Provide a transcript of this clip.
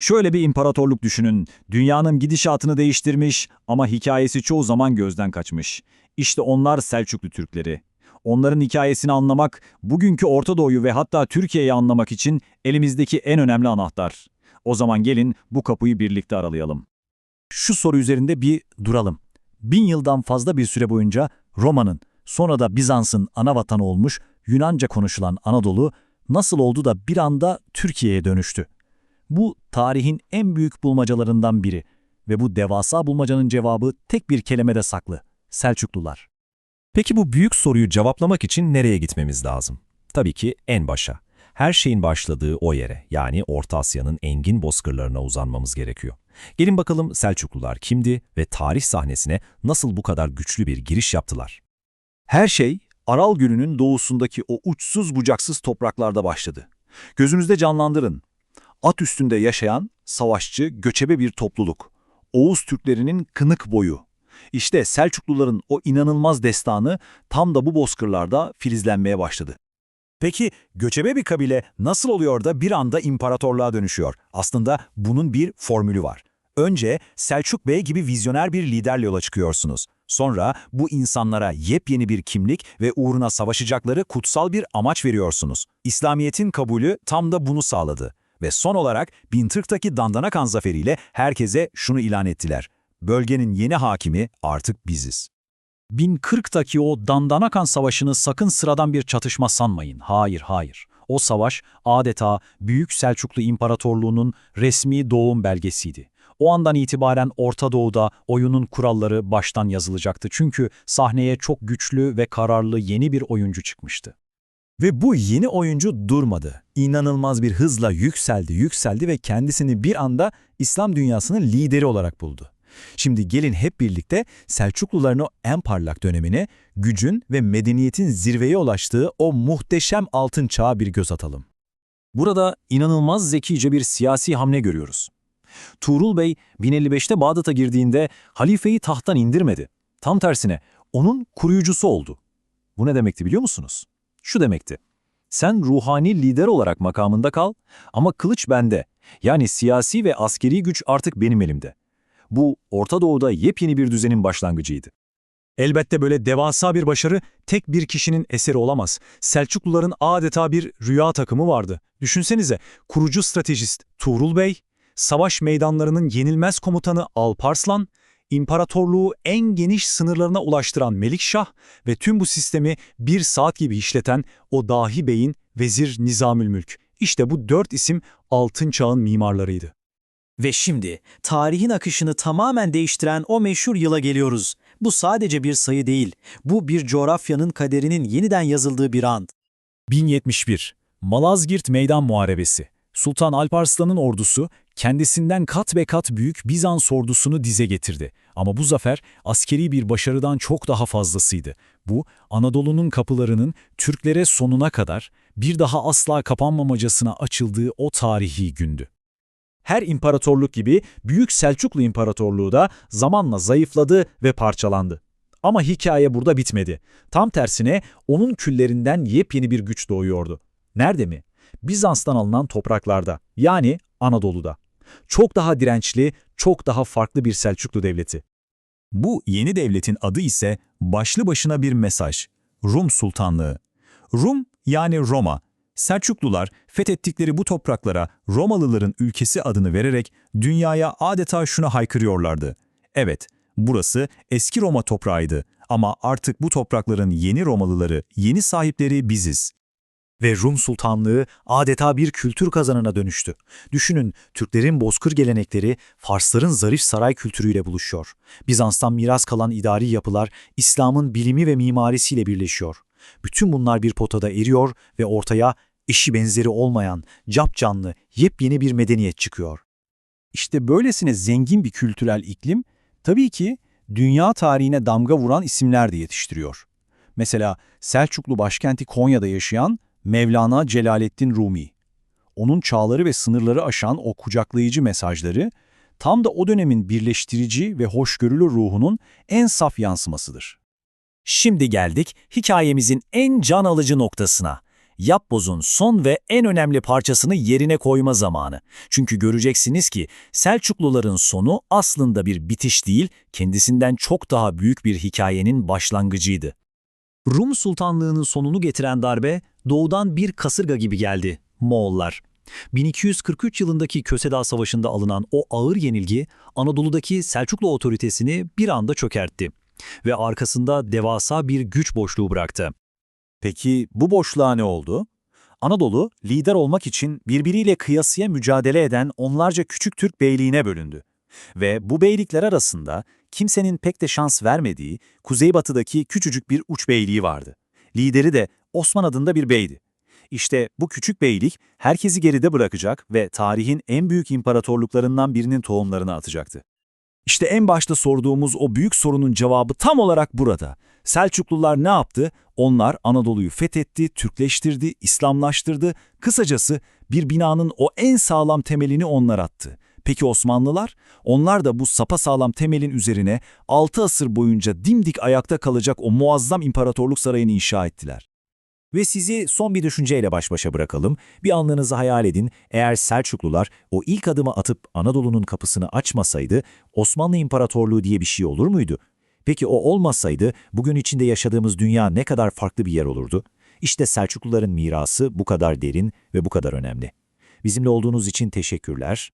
Şöyle bir imparatorluk düşünün. Dünyanın gidişatını değiştirmiş ama hikayesi çoğu zaman gözden kaçmış. İşte onlar Selçuklu Türkleri. Onların hikayesini anlamak, bugünkü Orta Doğu'yu ve hatta Türkiye'yi anlamak için elimizdeki en önemli anahtar. O zaman gelin bu kapıyı birlikte aralayalım. Şu soru üzerinde bir duralım. Bin yıldan fazla bir süre boyunca Roma'nın, sonra da Bizans'ın ana vatanı olmuş Yunanca konuşulan Anadolu nasıl oldu da bir anda Türkiye'ye dönüştü? Bu tarihin en büyük bulmacalarından biri ve bu devasa bulmacanın cevabı tek bir kelimede saklı. Selçuklular. Peki bu büyük soruyu cevaplamak için nereye gitmemiz lazım? Tabii ki en başa. Her şeyin başladığı o yere, yani Orta Asya'nın engin bozkırlarına uzanmamız gerekiyor. Gelin bakalım Selçuklular kimdi ve tarih sahnesine nasıl bu kadar güçlü bir giriş yaptılar? Her şey Aral Gölü'nün doğusundaki o uçsuz bucaksız topraklarda başladı. Gözünüzde canlandırın. At üstünde yaşayan, savaşçı, göçebe bir topluluk. Oğuz Türklerinin kınık boyu. İşte Selçukluların o inanılmaz destanı tam da bu bozkırlarda filizlenmeye başladı. Peki göçebe bir kabile nasıl oluyor da bir anda imparatorluğa dönüşüyor? Aslında bunun bir formülü var. Önce Selçuk Bey gibi vizyoner bir liderle yola çıkıyorsunuz. Sonra bu insanlara yepyeni bir kimlik ve uğruna savaşacakları kutsal bir amaç veriyorsunuz. İslamiyet'in kabulü tam da bunu sağladı. Ve son olarak 1040'taki Dandanakan zaferiyle herkese şunu ilan ettiler. Bölgenin yeni hakimi artık biziz. 1040'taki o Dandanakan Savaşı'nı sakın sıradan bir çatışma sanmayın. Hayır, hayır. O savaş adeta Büyük Selçuklu İmparatorluğu'nun resmi doğum belgesiydi. O andan itibaren Orta Doğu'da oyunun kuralları baştan yazılacaktı. Çünkü sahneye çok güçlü ve kararlı yeni bir oyuncu çıkmıştı. Ve bu yeni oyuncu durmadı. İnanılmaz bir hızla yükseldi, yükseldi ve kendisini bir anda İslam dünyasının lideri olarak buldu. Şimdi gelin hep birlikte Selçukluların o en parlak dönemine, gücün ve medeniyetin zirveye ulaştığı o muhteşem altın çağa bir göz atalım. Burada inanılmaz zekice bir siyasi hamle görüyoruz. Tuğrul Bey 1055'te Bağdat'a girdiğinde halifeyi tahttan indirmedi. Tam tersine onun koruyucusu oldu. Bu ne demekti biliyor musunuz? Şu demekti. Sen ruhani lider olarak makamında kal ama kılıç bende. Yani siyasi ve askeri güç artık benim elimde. Bu Orta Doğu'da yepyeni bir düzenin başlangıcıydı. Elbette böyle devasa bir başarı tek bir kişinin eseri olamaz. Selçukluların adeta bir rüya takımı vardı. Düşünsenize kurucu stratejist Tuğrul Bey, savaş meydanlarının yenilmez komutanı Alparslan, imparatorluğu en geniş sınırlarına ulaştıran Melikşah ve tüm bu sistemi bir saat gibi işleten o dahi beyin Vezir Nizamülmülk. İşte bu dört isim altın çağın mimarlarıydı. Ve şimdi tarihin akışını tamamen değiştiren o meşhur yıla geliyoruz. Bu sadece bir sayı değil, bu bir coğrafyanın kaderinin yeniden yazıldığı bir an. 1071 Malazgirt Meydan Muharebesi Sultan Alparslan'ın ordusu kendisinden kat ve kat büyük Bizans ordusunu dize getirdi. Ama bu zafer askeri bir başarıdan çok daha fazlasıydı. Bu, Anadolu'nun kapılarının Türklere sonuna kadar bir daha asla kapanmamacasına açıldığı o tarihi gündü. Her imparatorluk gibi Büyük Selçuklu İmparatorluğu da zamanla zayıfladı ve parçalandı. Ama hikaye burada bitmedi. Tam tersine onun küllerinden yepyeni bir güç doğuyordu. Nerede mi? Bizans'tan alınan topraklarda, yani Anadolu'da. Çok daha dirençli, çok daha farklı bir Selçuklu devleti. Bu yeni devletin adı ise başlı başına bir mesaj. Rum Sultanlığı. Rum yani Roma. Selçuklular fethettikleri bu topraklara Romalıların ülkesi adını vererek dünyaya adeta şunu haykırıyorlardı. Evet, burası eski Roma toprağıydı ama artık bu toprakların yeni Romalıları, yeni sahipleri biziz. Ve Rum Sultanlığı adeta bir kültür kazanına dönüştü. Düşünün, Türklerin bozkır gelenekleri Farsların zarif saray kültürüyle buluşuyor. Bizans'tan miras kalan idari yapılar İslam'ın bilimi ve mimarisiyle birleşiyor. Bütün bunlar bir potada eriyor ve ortaya eşi benzeri olmayan, capcanlı, yepyeni bir medeniyet çıkıyor. İşte böylesine zengin bir kültürel iklim, tabii ki dünya tarihine damga vuran isimler de yetiştiriyor. Mesela Selçuklu başkenti Konya'da yaşayan Mevlana Celaleddin Rumi. Onun çağları ve sınırları aşan o kucaklayıcı mesajları, tam da o dönemin birleştirici ve hoşgörülü ruhunun en saf yansımasıdır. Şimdi geldik hikayemizin en can alıcı noktasına. yapbozun son ve en önemli parçasını yerine koyma zamanı. Çünkü göreceksiniz ki Selçukluların sonu aslında bir bitiş değil, kendisinden çok daha büyük bir hikayenin başlangıcıydı. Rum sultanlığının sonunu getiren darbe doğudan bir kasırga gibi geldi. Moğollar. 1243 yılındaki Köseda Savaşı'nda alınan o ağır yenilgi Anadolu'daki Selçuklu otoritesini bir anda çökertti ve arkasında devasa bir güç boşluğu bıraktı. Peki bu boşluğa ne oldu? Anadolu, lider olmak için birbiriyle kıyasıya mücadele eden onlarca küçük Türk beyliğine bölündü. Ve bu beylikler arasında kimsenin pek de şans vermediği kuzeybatıdaki küçücük bir uç beyliği vardı. Lideri de Osman adında bir beydi. İşte bu küçük beylik herkesi geride bırakacak ve tarihin en büyük imparatorluklarından birinin tohumlarını atacaktı. İşte en başta sorduğumuz o büyük sorunun cevabı tam olarak burada. Selçuklular ne yaptı? Onlar Anadolu'yu fethetti, Türkleştirdi, İslamlaştırdı. Kısacası bir binanın o en sağlam temelini onlar attı. Peki Osmanlılar? Onlar da bu sapasağlam temelin üzerine 6 asır boyunca dimdik ayakta kalacak o muazzam imparatorluk sarayını inşa ettiler. Ve sizi son bir düşünceyle baş başa bırakalım. Bir anlığınızı hayal edin. Eğer Selçuklular o ilk adımı atıp Anadolu'nun kapısını açmasaydı Osmanlı İmparatorluğu diye bir şey olur muydu? Peki o olmasaydı bugün içinde yaşadığımız dünya ne kadar farklı bir yer olurdu? İşte Selçukluların mirası bu kadar derin ve bu kadar önemli. Bizimle olduğunuz için teşekkürler.